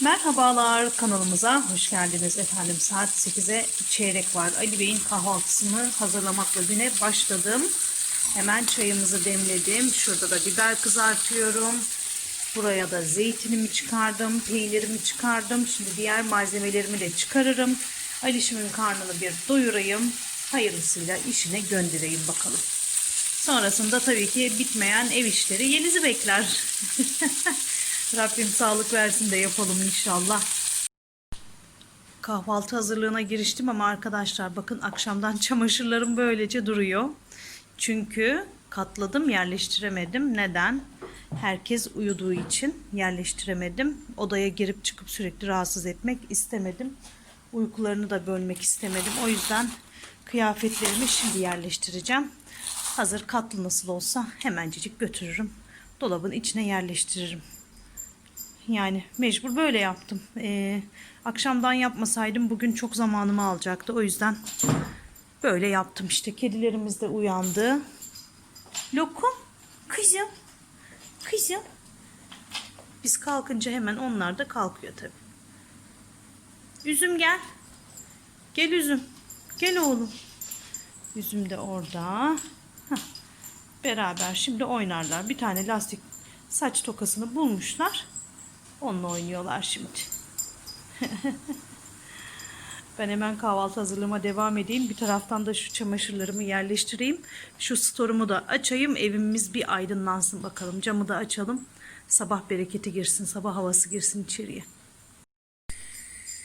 Merhabalar kanalımıza hoş geldiniz efendim. Saat 8'e çeyrek var. Ali Bey'in kahvaltısını hazırlamakla güne başladım. Hemen çayımızı demledim. Şurada da biber kızartıyorum. Buraya da zeytinimi çıkardım, peynirimi çıkardım. Şimdi diğer malzemelerimi de çıkarırım. Alişimin karnını bir doyurayım. Hayırlısıyla işine göndereyim bakalım. Sonrasında tabii ki bitmeyen ev işleri Yeliz'i bekler. Rabbim sağlık versin de yapalım inşallah. Kahvaltı hazırlığına giriştim ama arkadaşlar bakın akşamdan çamaşırlarım böylece duruyor. Çünkü katladım yerleştiremedim. Neden? Herkes uyuduğu için yerleştiremedim. Odaya girip çıkıp sürekli rahatsız etmek istemedim. Uykularını da bölmek istemedim. O yüzden kıyafetlerimi şimdi yerleştireceğim. Hazır katlı nasıl olsa hemencecik götürürüm. Dolabın içine yerleştiririm. Yani mecbur böyle yaptım. Ee, akşamdan yapmasaydım bugün çok zamanımı alacaktı. O yüzden böyle yaptım işte. Kedilerimiz de uyandı. Lokum, kızım, kızım. Biz kalkınca hemen onlar da kalkıyor tabii. Üzüm gel. Gel üzüm. Gel oğlum. Üzüm de orada. Hah. Beraber şimdi oynarlar. Bir tane lastik saç tokasını bulmuşlar. Onunla oynuyorlar şimdi. ben hemen kahvaltı hazırlığıma devam edeyim. Bir taraftan da şu çamaşırlarımı yerleştireyim. Şu storumu da açayım. Evimiz bir aydınlansın bakalım. Camı da açalım. Sabah bereketi girsin, sabah havası girsin içeriye.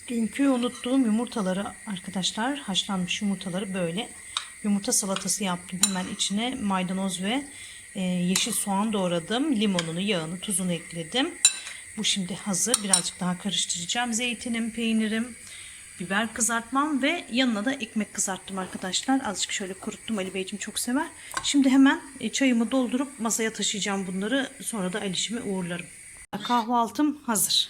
Dünkü unuttuğum yumurtaları arkadaşlar, haşlanmış yumurtaları böyle yumurta salatası yaptım. Hemen içine maydanoz ve e, yeşil soğan doğradım. Limonunu, yağını, tuzunu ekledim. Bu şimdi hazır. Birazcık daha karıştıracağım. Zeytinim, peynirim, biber kızartmam ve yanına da ekmek kızarttım arkadaşlar. Azıcık şöyle kuruttum. Ali Beyciğim çok sever. Şimdi hemen e, çayımı doldurup masaya taşıyacağım bunları. Sonra da Alişimi uğurlarım. Kahvaltım hazır.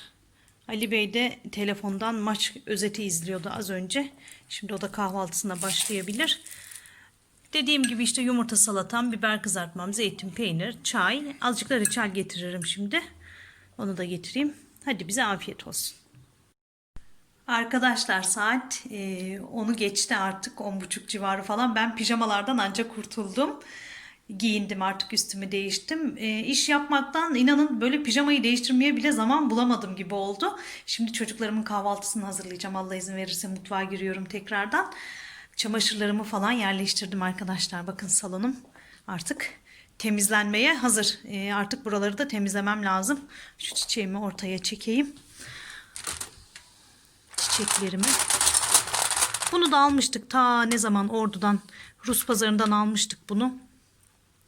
Ali Bey de telefondan maç özeti izliyordu az önce. Şimdi o da kahvaltısına başlayabilir. Dediğim gibi işte yumurta salatam, biber kızartmam, zeytin, peynir, çay. Azıcık da reçel getiririm şimdi. Onu da getireyim. Hadi bize afiyet olsun. Arkadaşlar saat e, 10'u geçti artık 10.30 civarı falan. Ben pijamalardan ancak kurtuldum. Giyindim artık üstümü değiştim. E, iş yapmaktan inanın böyle pijamayı değiştirmeye bile zaman bulamadım gibi oldu. Şimdi çocuklarımın kahvaltısını hazırlayacağım. Allah izin verirse mutfağa giriyorum tekrardan. Çamaşırlarımı falan yerleştirdim arkadaşlar. Bakın salonum artık temizlenmeye hazır. E, artık buraları da temizlemem lazım. Şu çiçeğimi ortaya çekeyim. Çiçeklerimi. Bunu da almıştık ta ne zaman ordudan Rus pazarından almıştık bunu.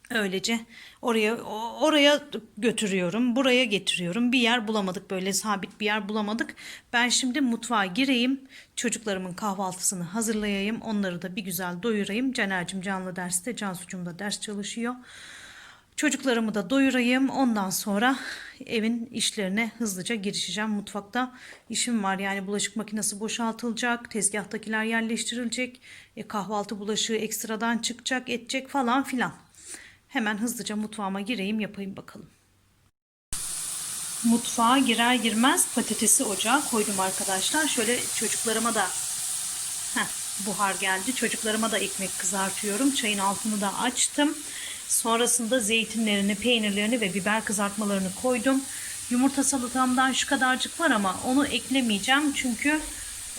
Öylece oraya oraya götürüyorum, buraya getiriyorum. Bir yer bulamadık böyle sabit bir yer bulamadık. Ben şimdi mutfağa gireyim, çocuklarımın kahvaltısını hazırlayayım, onları da bir güzel doyurayım. Caner'cim canlı derste, Cansu'cum da ders çalışıyor. Çocuklarımı da doyurayım. Ondan sonra evin işlerine hızlıca girişeceğim. Mutfakta işim var. Yani bulaşık makinesi boşaltılacak. Tezgahtakiler yerleştirilecek. E, kahvaltı bulaşığı ekstradan çıkacak, edecek falan filan. Hemen hızlıca mutfağıma gireyim yapayım bakalım. Mutfağa girer girmez patatesi ocağa koydum arkadaşlar. Şöyle çocuklarıma da Heh, buhar geldi. Çocuklarıma da ekmek kızartıyorum. Çayın altını da açtım. Sonrasında zeytinlerini, peynirlerini ve biber kızartmalarını koydum. Yumurta salatamdan şu kadarcık var ama onu eklemeyeceğim. Çünkü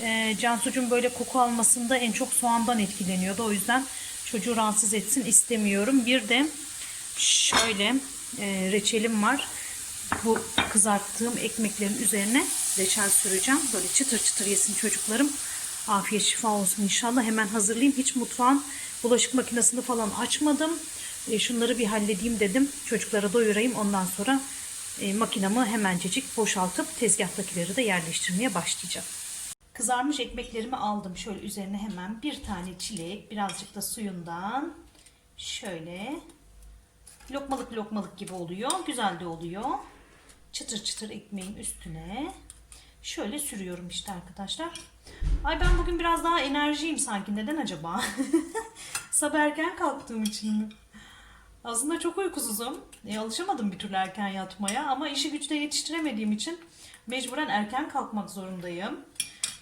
e, Cansucuğum böyle koku almasında en çok soğandan etkileniyordu. O yüzden çocuğu rahatsız etsin istemiyorum. Bir de şöyle e, reçelim var. Bu kızarttığım ekmeklerin üzerine reçel süreceğim. Böyle çıtır çıtır yesin çocuklarım. Afiyet şifa olsun inşallah. Hemen hazırlayayım. Hiç mutfağın bulaşık makinesini falan açmadım. E, şunları bir halledeyim dedim. Çocuklara doyurayım. Ondan sonra e, makinamı hemencecik boşaltıp tezgahtakileri de yerleştirmeye başlayacağım. Kızarmış ekmeklerimi aldım. Şöyle üzerine hemen bir tane çilek, birazcık da suyundan şöyle lokmalık lokmalık gibi oluyor. Güzel de oluyor. Çıtır çıtır ekmeğin üstüne şöyle sürüyorum işte arkadaşlar. Ay ben bugün biraz daha enerjiyim sanki. Neden acaba? Sabah erken kalktığım için mi? Aslında çok uykusuzum. E, alışamadım bir türlü erken yatmaya ama işi güçte yetiştiremediğim için Mecburen erken kalkmak zorundayım.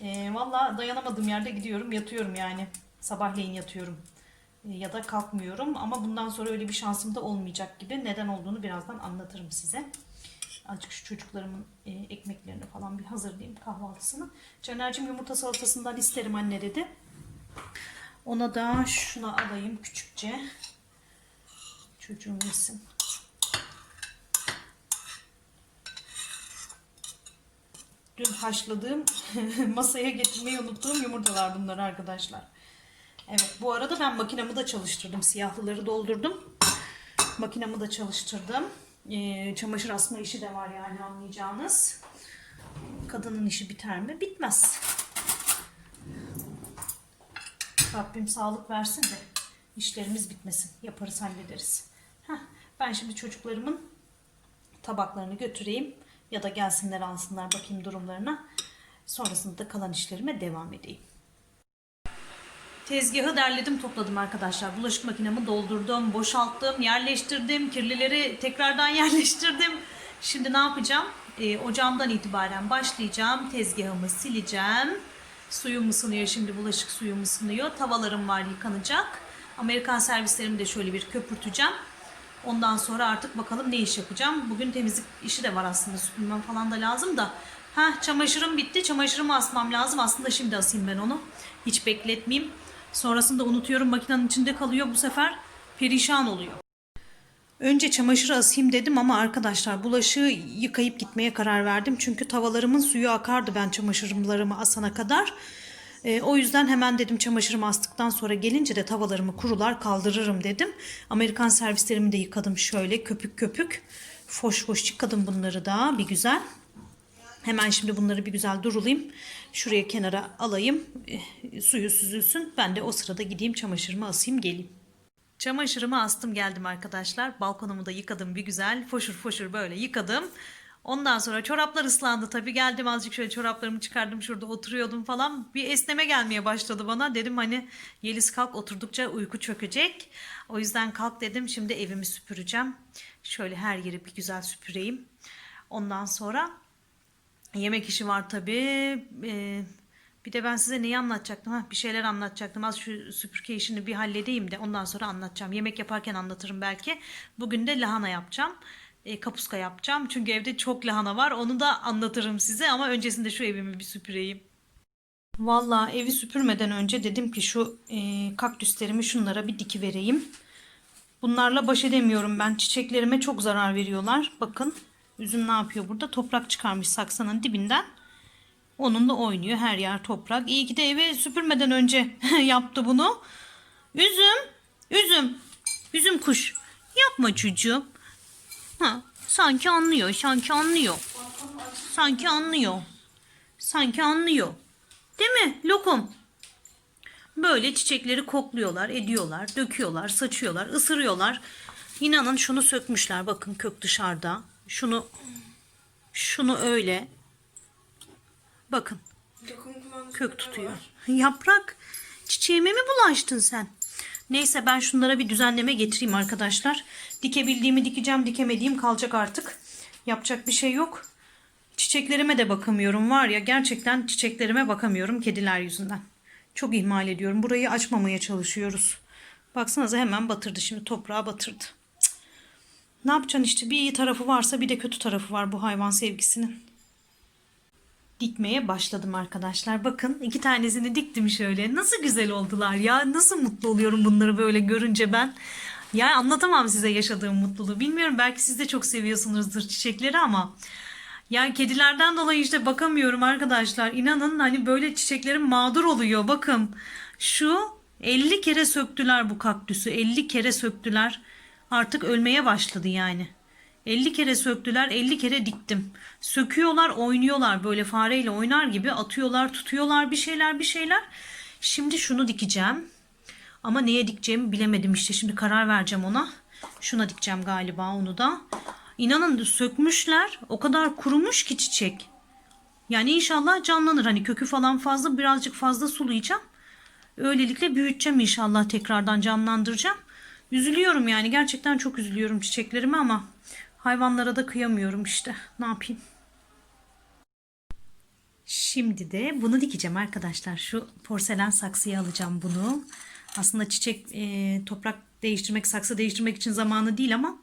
E, Valla dayanamadığım yerde gidiyorum yatıyorum yani. Sabahleyin yatıyorum. E, ya da kalkmıyorum ama bundan sonra öyle bir şansım da olmayacak gibi. Neden olduğunu birazdan anlatırım size. Azıcık şu çocuklarımın e, ekmeklerini falan bir hazırlayayım kahvaltısını. Caner'cim yumurta salatasından isterim anne dedi. Ona da şunu alayım küçükçe. Çocuğum yesin. Dün haşladığım, masaya getirmeyi unuttuğum yumurtalar bunlar arkadaşlar. Evet bu arada ben makinamı da çalıştırdım. Siyahlıları doldurdum. Makinamı da çalıştırdım. Ee, çamaşır asma işi de var yani anlayacağınız. Kadının işi biter mi? Bitmez. Rabbim sağlık versin de işlerimiz bitmesin. Yaparız hallederiz. Ben şimdi çocuklarımın tabaklarını götüreyim ya da gelsinler alsınlar bakayım durumlarına. Sonrasında da kalan işlerime devam edeyim. Tezgahı derledim topladım arkadaşlar. Bulaşık makinemi doldurdum, boşalttım, yerleştirdim. Kirlileri tekrardan yerleştirdim. Şimdi ne yapacağım? Ee, ocağımdan itibaren başlayacağım. Tezgahımı sileceğim. Suyum ısınıyor şimdi bulaşık suyum ısınıyor. Tavalarım var yıkanacak. Amerikan servislerimi de şöyle bir köpürteceğim. Ondan sonra artık bakalım ne iş yapacağım. Bugün temizlik işi de var aslında. Süpürmem falan da lazım da. Ha çamaşırım bitti. Çamaşırımı asmam lazım. Aslında şimdi asayım ben onu. Hiç bekletmeyeyim. Sonrasında unutuyorum makinenin içinde kalıyor. Bu sefer perişan oluyor. Önce çamaşırı asayım dedim ama arkadaşlar bulaşığı yıkayıp gitmeye karar verdim. Çünkü tavalarımın suyu akardı ben çamaşırlarımı asana kadar. E, o yüzden hemen dedim çamaşırımı astıktan sonra gelince de tavalarımı kurular kaldırırım dedim. Amerikan servislerimi de yıkadım şöyle köpük köpük. Foş foş yıkadım bunları da bir güzel. Hemen şimdi bunları bir güzel durulayım. Şuraya kenara alayım. E, suyu süzülsün. Ben de o sırada gideyim çamaşırımı asayım geleyim. Çamaşırımı astım geldim arkadaşlar. Balkonumu da yıkadım bir güzel. Foşur foşur böyle yıkadım. Ondan sonra çoraplar ıslandı tabii. Geldim azıcık şöyle çoraplarımı çıkardım şurada oturuyordum falan. Bir esneme gelmeye başladı bana. Dedim hani Yeliz kalk oturdukça uyku çökecek. O yüzden kalk dedim. Şimdi evimi süpüreceğim. Şöyle her yeri bir güzel süpüreyim. Ondan sonra yemek işi var tabii. Ee, bir de ben size neyi anlatacaktım? Ha, bir şeyler anlatacaktım. Az şu süpürge işini bir halledeyim de ondan sonra anlatacağım. Yemek yaparken anlatırım belki. Bugün de lahana yapacağım. E, kapuska yapacağım. Çünkü evde çok lahana var. Onu da anlatırım size ama öncesinde şu evimi bir süpüreyim. Vallahi evi süpürmeden önce dedim ki şu e, kaktüslerimi şunlara bir diki vereyim. Bunlarla baş edemiyorum ben. Çiçeklerime çok zarar veriyorlar. Bakın üzüm ne yapıyor burada? Toprak çıkarmış saksının dibinden. Onunla oynuyor. Her yer toprak. İyi ki de eve süpürmeden önce yaptı bunu. Üzüm, üzüm, üzüm kuş. Yapma çocuğum. Ha, sanki anlıyor, sanki anlıyor. Sanki anlıyor. Sanki anlıyor. Değil mi lokum? Böyle çiçekleri kokluyorlar, ediyorlar, döküyorlar, saçıyorlar, ısırıyorlar. İnanın şunu sökmüşler. Bakın kök dışarıda. Şunu şunu öyle. Bakın kök tutuyor. Yaprak çiçeğime mi bulaştın sen? Neyse ben şunlara bir düzenleme getireyim arkadaşlar. Dikebildiğimi dikeceğim, dikemediğim kalacak artık. Yapacak bir şey yok. Çiçeklerime de bakamıyorum var ya gerçekten çiçeklerime bakamıyorum kediler yüzünden. Çok ihmal ediyorum. Burayı açmamaya çalışıyoruz. Baksanıza hemen batırdı şimdi toprağa batırdı. Cık. Ne yapacaksın işte bir iyi tarafı varsa bir de kötü tarafı var bu hayvan sevgisinin dikmeye başladım arkadaşlar. Bakın iki tanesini diktim şöyle. Nasıl güzel oldular ya. Nasıl mutlu oluyorum bunları böyle görünce ben. Ya anlatamam size yaşadığım mutluluğu. Bilmiyorum belki siz de çok seviyorsunuzdur çiçekleri ama yani kedilerden dolayı işte bakamıyorum arkadaşlar. İnanın hani böyle çiçeklerim mağdur oluyor. Bakın şu 50 kere söktüler bu kaktüsü. 50 kere söktüler. Artık ölmeye başladı yani. 50 kere söktüler, 50 kere diktim. Söküyorlar, oynuyorlar böyle fareyle oynar gibi atıyorlar, tutuyorlar bir şeyler bir şeyler. Şimdi şunu dikeceğim. Ama neye dikeceğimi bilemedim işte. Şimdi karar vereceğim ona. Şuna dikeceğim galiba onu da. İnanın sökmüşler. O kadar kurumuş ki çiçek. Yani inşallah canlanır. Hani kökü falan fazla birazcık fazla sulayacağım. Öylelikle büyüteceğim inşallah tekrardan canlandıracağım. Üzülüyorum yani gerçekten çok üzülüyorum çiçeklerime ama hayvanlara da kıyamıyorum işte. Ne yapayım? Şimdi de bunu dikeceğim arkadaşlar. Şu porselen saksıya alacağım bunu. Aslında çiçek e, toprak değiştirmek, saksı değiştirmek için zamanı değil ama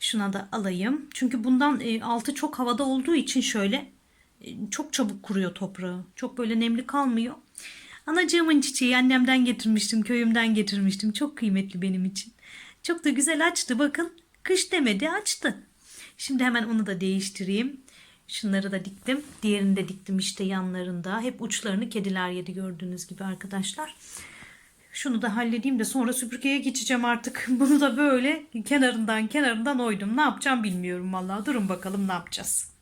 şuna da alayım. Çünkü bundan e, altı çok havada olduğu için şöyle e, çok çabuk kuruyor toprağı. Çok böyle nemli kalmıyor. Anacığımın çiçeği annemden getirmiştim, köyümden getirmiştim. Çok kıymetli benim için. Çok da güzel açtı bakın. Kış demedi açtı. Şimdi hemen onu da değiştireyim. Şunları da diktim. Diğerini de diktim işte yanlarında. Hep uçlarını kediler yedi gördüğünüz gibi arkadaşlar. Şunu da halledeyim de sonra süpürgeye geçeceğim artık. Bunu da böyle kenarından kenarından oydum. Ne yapacağım bilmiyorum vallahi. Durun bakalım ne yapacağız.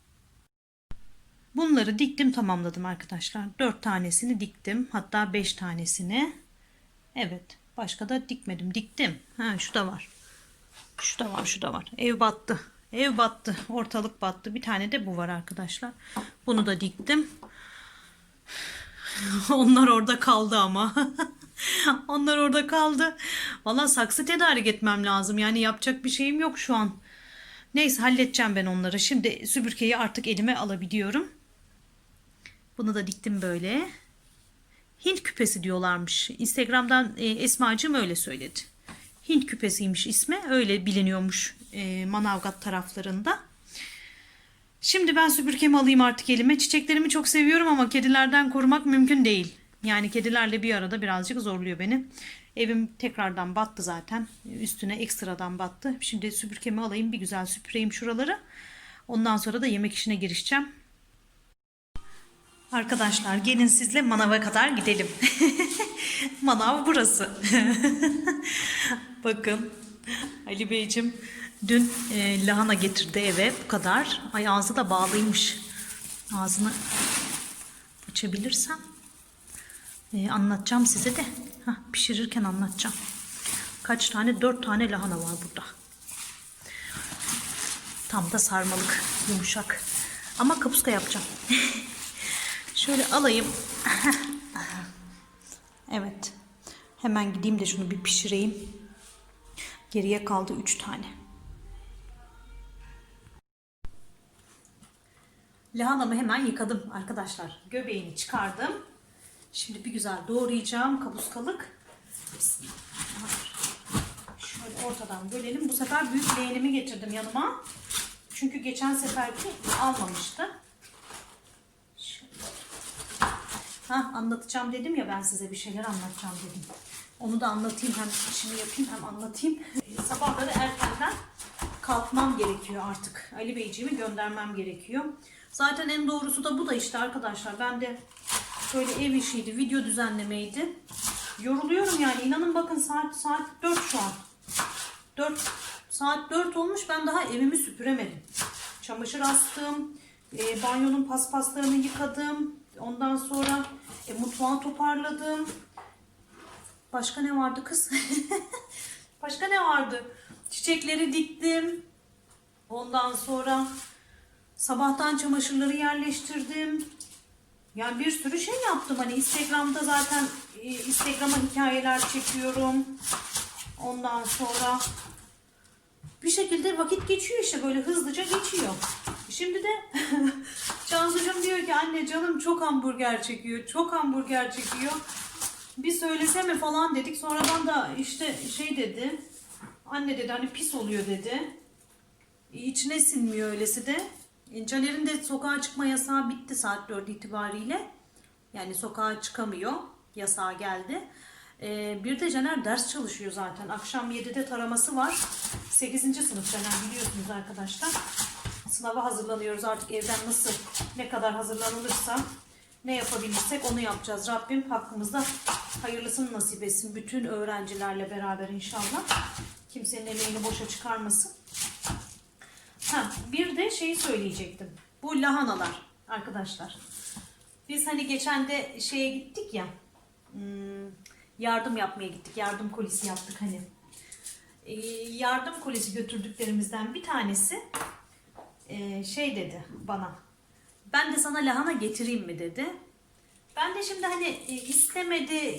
Bunları diktim tamamladım arkadaşlar. 4 tanesini diktim. Hatta 5 tanesini. Evet. Başka da dikmedim. Diktim. Ha şu da var. Şu da var, şu da var. Ev battı. Ev battı. Ortalık battı. Bir tane de bu var arkadaşlar. Bunu da diktim. Onlar orada kaldı ama. Onlar orada kaldı. Valla saksı tedarik etmem lazım. Yani yapacak bir şeyim yok şu an. Neyse halledeceğim ben onları. Şimdi süpürgeyi artık elime alabiliyorum. Bunu da diktim böyle. Hint küpesi diyorlarmış. Instagram'dan e, Esma'cığım öyle söyledi. Hint küpesiymiş ismi. Öyle biliniyormuş e, Manavgat taraflarında. Şimdi ben süpürgemi alayım artık elime. Çiçeklerimi çok seviyorum ama kedilerden korumak mümkün değil. Yani kedilerle bir arada birazcık zorluyor beni. Evim tekrardan battı zaten. Üstüne ekstradan battı. Şimdi süpürgemi alayım bir güzel süpüreyim şuraları. Ondan sonra da yemek işine girişeceğim. Arkadaşlar gelin sizle manava kadar gidelim. Manav burası. Bakın Ali Beyciğim dün e, lahana getirdi eve bu kadar. Ay ağzı da bağlıymış. Ağzını açabilirsem e, anlatacağım size de. Hah, pişirirken anlatacağım. Kaç tane? Dört tane lahana var burada. Tam da sarmalık, yumuşak. Ama kapuska yapacağım. Şöyle alayım. Evet. Hemen gideyim de şunu bir pişireyim. Geriye kaldı 3 tane. Lahanamı hemen yıkadım arkadaşlar. Göbeğini çıkardım. Şimdi bir güzel doğrayacağım. Bismillah. Şöyle ortadan bölelim. Bu sefer büyük leğenimi getirdim yanıma. Çünkü geçen seferki almamıştı. Ha anlatacağım dedim ya ben size bir şeyler anlatacağım dedim. Onu da anlatayım hem işimi yapayım hem anlatayım. Sabahları erkenden kalkmam gerekiyor artık. Ali Beyciğimi göndermem gerekiyor. Zaten en doğrusu da bu da işte arkadaşlar. Ben de böyle ev işiydi, video düzenlemeydi. Yoruluyorum yani. İnanın bakın saat saat 4 şu an. 4 saat 4 olmuş ben daha evimi süpüremedim. Çamaşır astım. E, banyonun paspaslarını yıkadım. Ondan sonra e, mutfağı toparladım. Başka ne vardı kız? Başka ne vardı? Çiçekleri diktim. Ondan sonra sabahtan çamaşırları yerleştirdim. Yani bir sürü şey yaptım. Hani Instagram'da zaten e, Instagram'a hikayeler çekiyorum. Ondan sonra bir şekilde vakit geçiyor işte böyle hızlıca geçiyor. Şimdi de Cansucuğum diyor ki anne canım çok hamburger çekiyor. Çok hamburger çekiyor. Bir söyleseme falan dedik. Sonradan da işte şey dedi. Anne dedi hani pis oluyor dedi. İçine sinmiyor öylesi de. Caner'in de sokağa çıkma yasağı bitti saat 4 itibariyle. Yani sokağa çıkamıyor. Yasağı geldi. Ee, bir de Caner ders çalışıyor zaten. Akşam 7'de taraması var. 8. sınıf Caner biliyorsunuz arkadaşlar. Sınava hazırlanıyoruz artık evden nasıl ne kadar hazırlanılırsa ne yapabilirsek onu yapacağız. Rabbim hakkımızda hayırlısını nasip etsin. Bütün öğrencilerle beraber inşallah. Kimsenin emeğini boşa çıkarmasın. Ha, bir de şeyi söyleyecektim. Bu lahanalar arkadaşlar. Biz hani geçen de şeye gittik ya. hmm, yardım yapmaya gittik. Yardım kolisi yaptık hani. Ee, yardım kolisi götürdüklerimizden bir tanesi e, şey dedi bana. Ben de sana lahana getireyim mi dedi. Ben de şimdi hani e, istemedi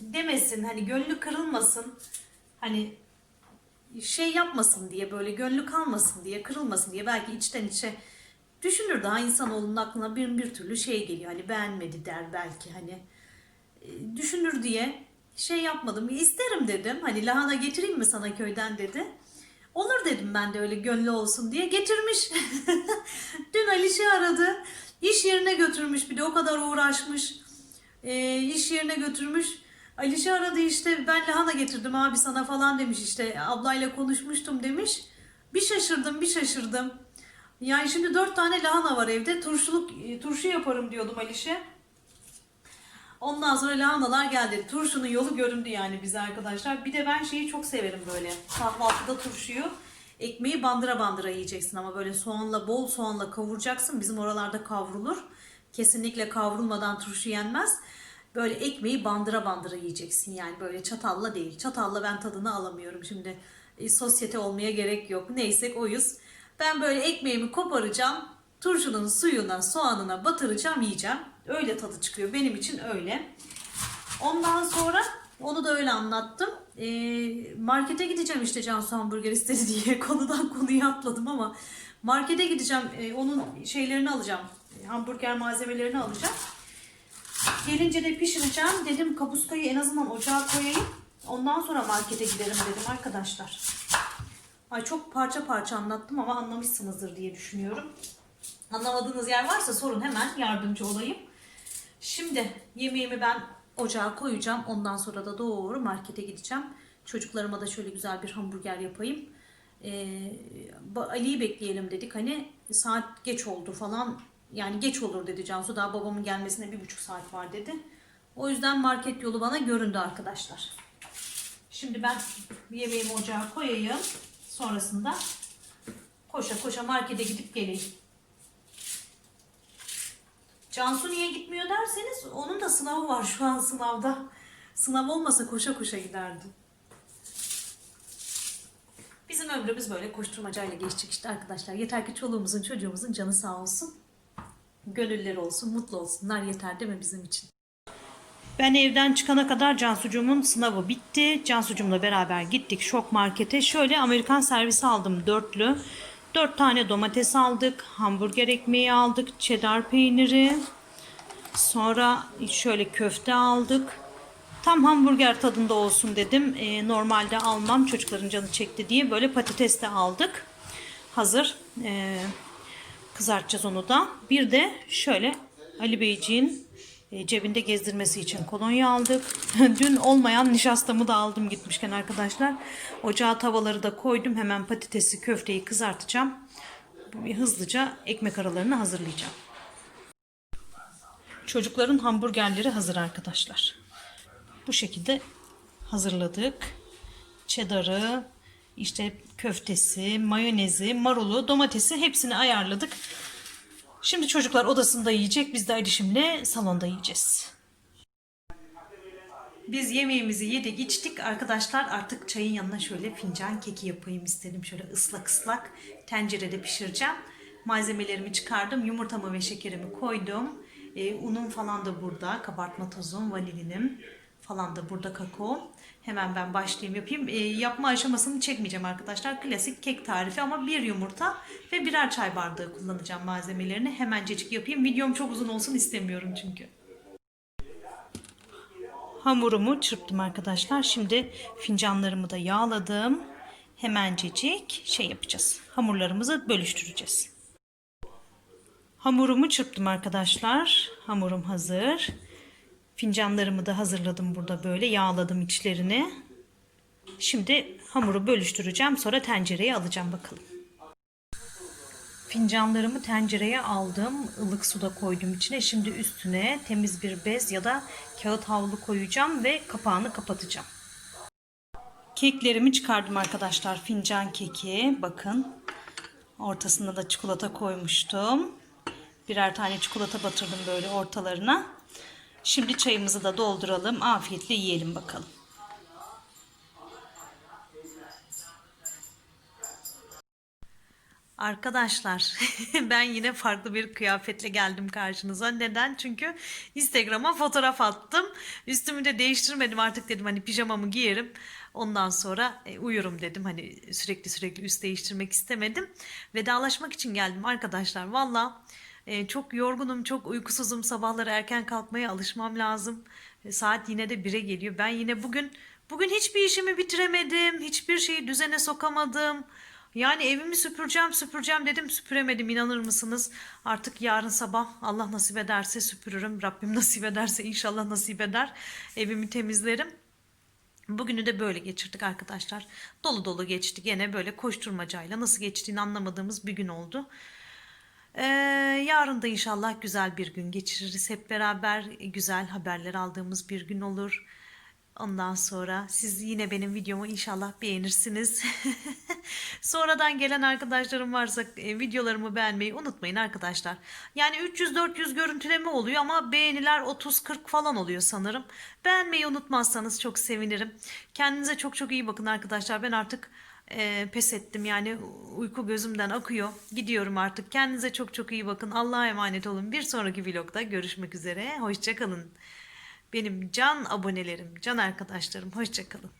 demesin hani gönlü kırılmasın. Hani şey yapmasın diye böyle gönlü kalmasın diye kırılmasın diye belki içten içe düşünür daha insanoğlunun aklına bir bir türlü şey geliyor. Hani beğenmedi der belki hani e, düşünür diye şey yapmadım. İsterim dedim. Hani lahana getireyim mi sana köyden dedi. Olur dedim ben de öyle gönlü olsun diye. Getirmiş. Dün Aliş'i aradı. İş yerine götürmüş bir de o kadar uğraşmış. E, iş yerine götürmüş. Aliş'i aradı işte ben lahana getirdim abi sana falan demiş işte ablayla konuşmuştum demiş. Bir şaşırdım bir şaşırdım. Yani şimdi dört tane lahana var evde. Turşuluk e, turşu yaparım diyordum Aliş'e. Ondan sonra lahanalar geldi. Turşunun yolu göründü yani bize arkadaşlar. Bir de ben şeyi çok severim böyle. Kahvaltıda turşuyu. Ekmeği bandıra bandıra yiyeceksin ama böyle soğanla bol soğanla kavuracaksın. Bizim oralarda kavrulur. Kesinlikle kavrulmadan turşu yenmez. Böyle ekmeği bandıra bandıra yiyeceksin yani böyle çatalla değil. Çatalla ben tadını alamıyorum şimdi. E, sosyete olmaya gerek yok. Neyse oyuz. Ben böyle ekmeğimi koparacağım. Turşunun suyuna, soğanına batıracağım, yiyeceğim. Öyle tadı çıkıyor. Benim için öyle. Ondan sonra onu da öyle anlattım. Ee, markete gideceğim işte Cansu hamburger istedi diye konudan konuya atladım ama markete gideceğim. Ee, onun şeylerini alacağım. Hamburger malzemelerini alacağım. Gelince de pişireceğim. Dedim kapuskayı en azından ocağa koyayım. Ondan sonra markete giderim dedim arkadaşlar. Ay çok parça parça anlattım ama anlamışsınızdır diye düşünüyorum. Anlamadığınız yer varsa sorun hemen yardımcı olayım. Şimdi yemeğimi ben ocağa koyacağım. Ondan sonra da doğru markete gideceğim. Çocuklarıma da şöyle güzel bir hamburger yapayım. Ee, Ali'yi bekleyelim dedik. Hani saat geç oldu falan. Yani geç olur dedi Cansu. Daha babamın gelmesine bir buçuk saat var dedi. O yüzden market yolu bana göründü arkadaşlar. Şimdi ben yemeğimi ocağa koyayım. Sonrasında koşa koşa markete gidip geleyim. Cansu niye gitmiyor derseniz onun da sınavı var şu an sınavda. Sınav olmasa koşa koşa giderdi. Bizim ömrümüz böyle koşturmacayla geçecek işte arkadaşlar. Yeter ki çoluğumuzun çocuğumuzun canı sağ olsun. Gönülleri olsun, mutlu olsunlar yeter değil mi bizim için? Ben evden çıkana kadar Cansucuğumun sınavı bitti. Cansucuğumla beraber gittik şok markete. Şöyle Amerikan servisi aldım dörtlü. Dört tane domates aldık. Hamburger ekmeği aldık. Cheddar peyniri. Sonra şöyle köfte aldık. Tam hamburger tadında olsun dedim. Ee, normalde almam çocukların canı çekti diye. Böyle patates de aldık. Hazır. Ee, kızartacağız onu da. Bir de şöyle Ali Beyciğin e, cebinde gezdirmesi için kolonya aldık. Dün olmayan nişastamı da aldım gitmişken arkadaşlar. Ocağa tavaları da koydum. Hemen patatesi, köfteyi kızartacağım. Hızlıca ekmek aralarını hazırlayacağım. Çocukların hamburgerleri hazır arkadaşlar. Bu şekilde hazırladık. Cheddar'ı, işte köftesi, mayonezi, marulu, domatesi hepsini ayarladık. Şimdi çocuklar odasında yiyecek. Biz de Alişim'le salonda yiyeceğiz. Biz yemeğimizi yedik içtik. Arkadaşlar artık çayın yanına şöyle fincan keki yapayım istedim. Şöyle ıslak ıslak tencerede pişireceğim. Malzemelerimi çıkardım. Yumurtamı ve şekerimi koydum. Ee, unum falan da burada. Kabartma tozum, vanilinim falan da burada kakao. Hemen ben başlayayım yapayım. Ee, yapma aşamasını çekmeyeceğim arkadaşlar. Klasik kek tarifi ama bir yumurta ve birer çay bardağı kullanacağım malzemelerini. Hemencecik yapayım. Videom çok uzun olsun istemiyorum çünkü. Hamurumu çırptım arkadaşlar. Şimdi fincanlarımı da yağladım. Hemencecik şey yapacağız. Hamurlarımızı bölüştüreceğiz. Hamurumu çırptım arkadaşlar. Hamurum hazır. Fincanlarımı da hazırladım burada böyle yağladım içlerini. Şimdi hamuru bölüştüreceğim sonra tencereye alacağım bakalım. Fincanlarımı tencereye aldım. ılık suda koydum içine. Şimdi üstüne temiz bir bez ya da kağıt havlu koyacağım ve kapağını kapatacağım. Keklerimi çıkardım arkadaşlar. Fincan keki. Bakın. Ortasına da çikolata koymuştum. Birer tane çikolata batırdım böyle ortalarına. Şimdi çayımızı da dolduralım. Afiyetle yiyelim bakalım. Arkadaşlar ben yine farklı bir kıyafetle geldim karşınıza. Neden? Çünkü Instagram'a fotoğraf attım. Üstümü de değiştirmedim artık dedim hani pijamamı giyerim. Ondan sonra e, uyurum dedim. Hani sürekli sürekli üst değiştirmek istemedim. Vedalaşmak için geldim arkadaşlar. Valla e, çok yorgunum, çok uykusuzum. Sabahları erken kalkmaya alışmam lazım. E, saat yine de 1'e geliyor. Ben yine bugün bugün hiçbir işimi bitiremedim. Hiçbir şeyi düzene sokamadım. Yani evimi süpüreceğim süpüreceğim dedim süpüremedim inanır mısınız? Artık yarın sabah Allah nasip ederse süpürürüm. Rabbim nasip ederse inşallah nasip eder. Evimi temizlerim. Bugünü de böyle geçirdik arkadaşlar. Dolu dolu geçti. Gene böyle koşturmacayla nasıl geçtiğini anlamadığımız bir gün oldu. Ee, yarın da inşallah güzel bir gün geçiririz. Hep beraber güzel haberler aldığımız bir gün olur. Ondan sonra siz yine benim videomu inşallah beğenirsiniz. Sonradan gelen arkadaşlarım varsa e, videolarımı beğenmeyi unutmayın arkadaşlar. Yani 300-400 görüntüleme oluyor ama beğeniler 30-40 falan oluyor sanırım. Beğenmeyi unutmazsanız çok sevinirim. Kendinize çok çok iyi bakın arkadaşlar. Ben artık e, pes ettim yani uyku gözümden akıyor. Gidiyorum artık. Kendinize çok çok iyi bakın. Allah'a emanet olun. Bir sonraki vlogda görüşmek üzere. Hoşçakalın. Benim can abonelerim, can arkadaşlarım. Hoşçakalın.